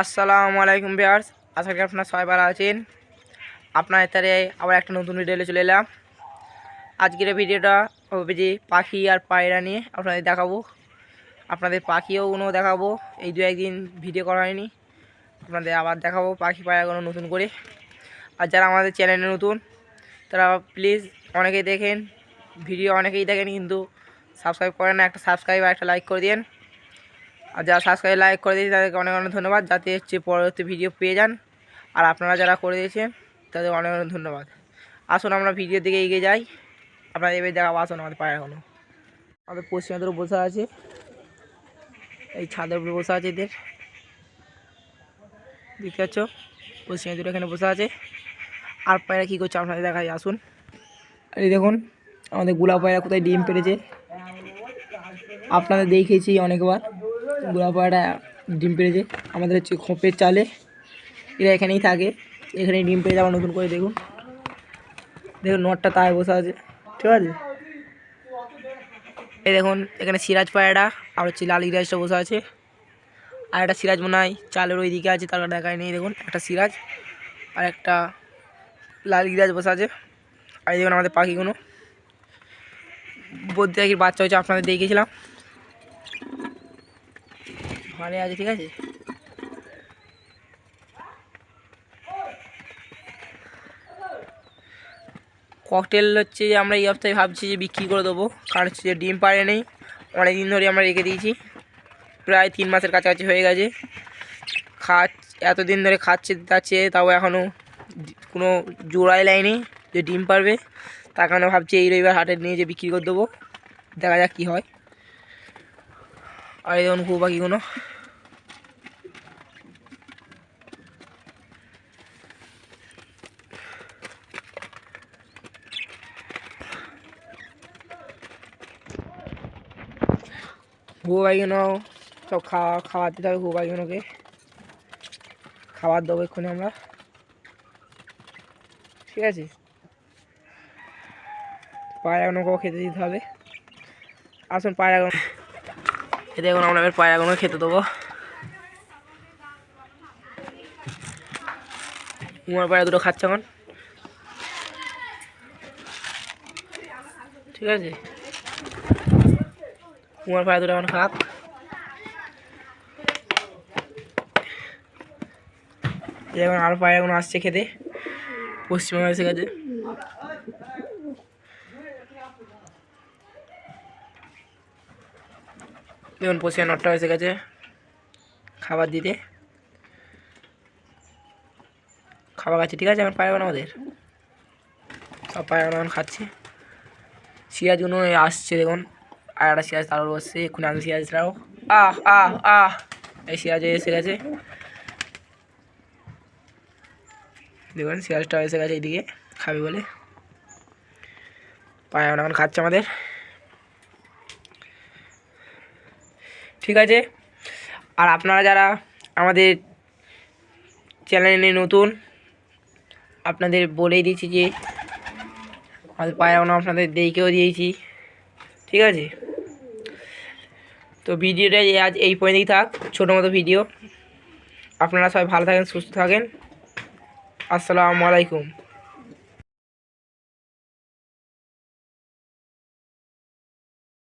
আসসালামু আলাইকুম বিয়ার্স আশা করি আপনার সবাই ভালো আছেন। আপনার এতারে আবার একটা নতুন ভিডিও চলে এলাম। আজকের ভিডিওটা হবে যে পাখি আর পায়রা নিয়ে আপনাদের দেখাবো। আপনাদের পাখিও কোনো দেখাবো। এই দু একদিন ভিডিও করা হয়নি। আপনাদের আবার দেখাবো পাখি পায়রাগুলো নতুন করে। আর যারা আমাদের চ্যানেলে নতুন, তারা প্লিজ অনেকেই দেখেন। ভিডিও অনেকেই দেখেন, কিন্তু সাবস্ক্রাইব করেন না, একটা সাবস্ক্রাইব আর একটা লাইক করে দিন আর যারা সাবস্ক্রাইব লাইক করে দিয়েছে, তাদেরকে অনেক অনেক ধন্যবাদ। যাতে হচ্ছে পরবর্তী ভিডিও পেয়ে যান। আর আপনারা যারা করে দিয়েছেন তাদের অনেক অনেক ধন্যবাদ। আসুন আমরা ভিডিওর দিকে এগিয়ে যাই। আপনারা এবার দেখাবো, আসুন আমাদের পায়ে এখনও আমাদের পশ্চিমাদের বসে আছে। এই ছাদের উপরে বসে আছে এদের। দেখতে পাচ্ছ? পশ্চিমাদের এখানে বসে আছে। আর পায়রা কী করছে আপনাদের দেখাই, আসুন। আর এই দেখুন, আমাদের গোলাপ পায়রা কোথায় ডিম পেড়েছে। আপনাদের দেখেছি অনেকবার। গোলাপ পায়রা ডিম পেড়েছে। আমাদের হচ্ছে খোপের চালে। এরা এখানেই থাকে। এখানেই ডিম পেড়ে আবার নতুন করে দেখুন। দেখুন, নটটা তায় বসে আছে। ঠিক আছে? এই দেখুন, এখানে সিরাজ পায়রাটা আর হচ্ছে লাল ইরাজটা বসে আছে। আর একটা সিরাজ মনে হয় চালের ওই দিকে আছে, তার দেখায় নেই। দেখুন, একটা সিরাজ আর একটা লাল ইরাজ বসে আছে। আর দেখুন, আমাদের পাখিগুলো। বদ্রি পাখির বাচ্চা হচ্ছে আপনাদের দেখেছিলাম ভালো আছে, ঠিক আছে? ককটেল হচ্ছে যে আমরা এই সপ্তাহে ভাবছি যে বিক্রি করে দেবো, কারণ হচ্ছে যে ডিম পাড়ে নেই অনেক দিন ধরে আমরা রেখে দিয়েছি। প্রায় তিন মাসের কাছাকাছি হয়ে গেছে। খাচ, এতদিন ধরে খাচ্ছে তাচ্ছে তাও এখনও কোনো জোড়াই লাইনি যে ডিম পারবে তার কারণে ভাবছি এই রবিবার হাটে নিয়ে যে বিক্রি করে দেবো। দেখা যাক কী হয়। আর এই দেখুন ঘু পাখিগুলো ঘু পাখিগুলো সব খাওয়া খাওয়ার দিতে হবে ঘু পাখিগুলোকে খাবার দেবো এক্ষুনি আমরা। ঠিক আছে? পায়রাগুলোকেও খেতে দিতে হবে। আসুন পায়রাগুলো এ দেখুন, আমরা এবার পায়রাগুলো খেতে দেবো। উমার পায়রা দুটো খাচ্ছে এখন। ঠিক আছে? উমার পায়রা দুটো এখন খাক। এখন আরও পায়রাগুলো আসছে খেতে। পশ্চিমবঙ্গে এসে গেছে। দেখুন পশ্চিমে নটটা এসে গেছে। খাবার দিতে। খাবার খাচ্ছে, ঠিক আছে? এখন পায়রাগুলো আমাদের। সব পায়রাগুলো এখন খাচ্ছে। সিরাজগুলো আসছে, দেখুন। আর একটা সিরাজ তারও বসছে, এক্ষুনি আগে সিরাজটাও আহ আহ আহ। এই সিরাজে এসে গেছে। দেখুন সিরাজটাও এসে গেছে এইদিকে খাবে বলে। পায়রাগুলো এখন খাচ্ছে আমাদের। ঠিক আছে? আর আপনারা যারা আমাদের চ্যানেলে নতুন, আপনাদের বলেই দিয়েছি যে, আমাদের পায়রাগুলো আপনাদের দেখেও দিয়েছি, ঠিক আছে? তো ভিডিওটা আজ এই পর্যন্তই থাক, ছোটো মতো ভিডিও। আপনারা সবাই ভালো থাকেন, সুস্থ থাকেন। আসসালামু আলাইকুম।